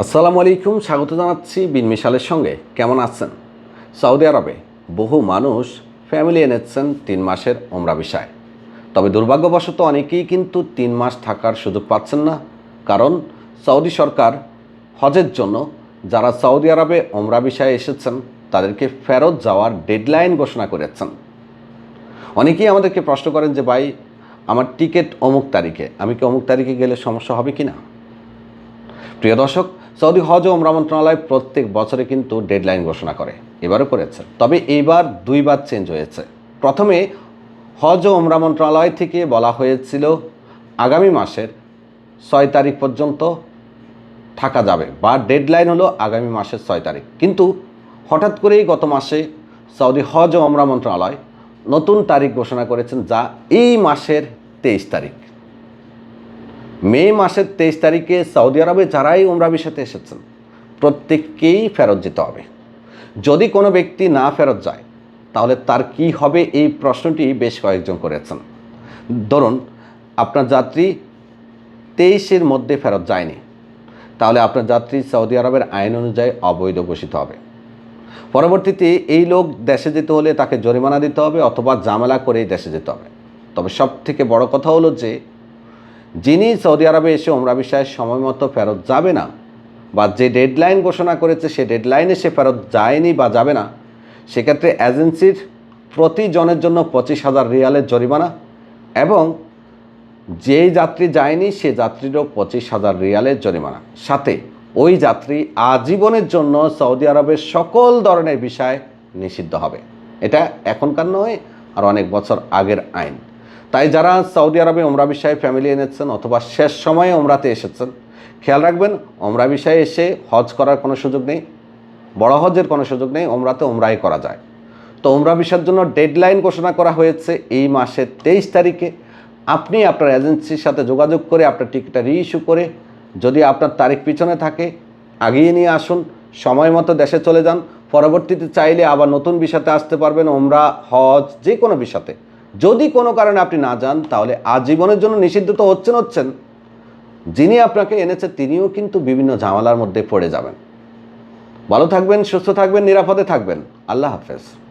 আসসালামু আলাইকুম, স্বাগত জানাচ্ছি বিন মিশালের সঙ্গে। কেমন আছেন? সৌদি আরবে বহু মানুষ ফ্যামিলি এনেছেন তিন মাসের ওমরা বিষয়। তবে দুর্ভাগ্যবশত অনেকেই কিন্তু তিন মাস থাকার সুযোগ পাচ্ছেন না, কারণ সৌদি সরকার হজের জন্য যারা সৌদি আরবে ওমরা বিষয়ে এসেছেন, তাদেরকে ফেরত যাওয়ার ডেডলাইন ঘোষণা করেছেন। অনেকেই আমাদেরকে প্রশ্ন করেন যে, ভাই, আমার টিকিট অমুক তারিখে, আমি কি অমুক তারিখে গেলে সমস্যা হবে কি না প্রিয় দর্শক সৌদি হজ ওমরা মন্ত্রণালয় প্রত্যেক বছরে কিন্তু ডেডলাইন ঘোষণা করে, এবারও করেছে। তবে এইবার দুইবার চেঞ্জ হয়েছে। প্রথমে হজ ওমরা মন্ত্রণালয় থেকে বলা হয়েছিল, আগামী মাসের ছয় তারিখ পর্যন্ত থাকা যাবে বা ডেডলাইন হলো আগামী মাসের ছয় তারিখ। কিন্তু হঠাৎ করেই গত মাসে সৌদি হজ ও ওমরা মন্ত্রণালয় নতুন তারিখ ঘোষণা করেছেন যা এই মাসের তেইশ তারিখ। মে মাসের তেইশ তারিখে সৌদি আরবে যারাই উমরা বিষয়তে এসেছেন, প্রত্যেককেই ফেরত যেতে হবে। যদি কোনো ব্যক্তি না ফেরত যায়, তাহলে তার কি হবে এই প্রশ্নটি বেশ কয়েকজন করেছেন। ধরুন, আপনার যাত্রী তেইশের মধ্যে ফেরত যায়নি, তাহলে আপনার যাত্রী সৌদি আরবের আইন অনুযায়ী অবৈধ ঘোষিত হবে। পরবর্তীতে এই লোক দেশে যেতে হলে তাকে জরিমানা দিতে হবে অথবা জামেলা করেই দেশে যেতে হবে। তবে সব থেকে বড় কথা হলো যে যিনি সৌদি আরবে এসে ওমরা বিষয়ে সময় মতো ফেরত যাবে না বা যে ডেডলাইন ঘোষণা করেছে সে ডেডলাইনে সে ফেরত যায়নি বা যাবে না, সেক্ষেত্রে এজেন্সির প্রতি জনের জন্য পঁচিশ হাজার রিয়ালের জরিমানা এবং যেই যাত্রী যায়নি সে যাত্রীরও পঁচিশ হাজার রিয়ালের জরিমানা। সাথে ওই যাত্রী আজীবনের জন্য সৌদি আরবের সকল ধরনের বিষয় নিষিদ্ধ হবে। এটা এখনকার নয়, আর অনেক বছর আগের আইন। তাই যারা সৌদি আরবে ওমরা বিষয়ে ফ্যামিলি এনেছেন অথবা শেষ সময়ে ওমরাতে এসেছেন, খেয়াল রাখবেন ওমরা বিষয়ে এসে হজ করার কোনো সুযোগ নেই, বড় হজের কোনো সুযোগ নেই ওমরাতে ওমরাই করা যায়। তো ওমরা বিষয়ের জন্য ডেডলাইন ঘোষণা করা হয়েছে এই মাসের তেইশ তারিখে। আপনি আপনার এজেন্সির সাথে যোগাযোগ করে আপনার টিকিটটা রিইস্যু করে যদি আপনার তারিখ পিছনে থাকে, আগিয়ে নিয়ে আসুন, সময় মতো দেশে চলে যান। পরবর্তীতে চাইলে আবার নতুন বিষয়তে আসতে পারবেন ওমরা হজ যে কোনো বিষয়তে। যদি কোনো কারণে আপনি না যান, তাহলে আজীবনের জন্য নিষিদ্ধ তো হচ্ছেন হচ্ছেন। যিনি আপনাকে এনেছে, তিনিও কিন্তু বিভিন্ন ঝামেলার মধ্যে পড়ে যাবেন। ভালো থাকবেন, সুস্থ থাকবেন, নিরাপদে থাকবেন। আল্লাহ হাফেজ।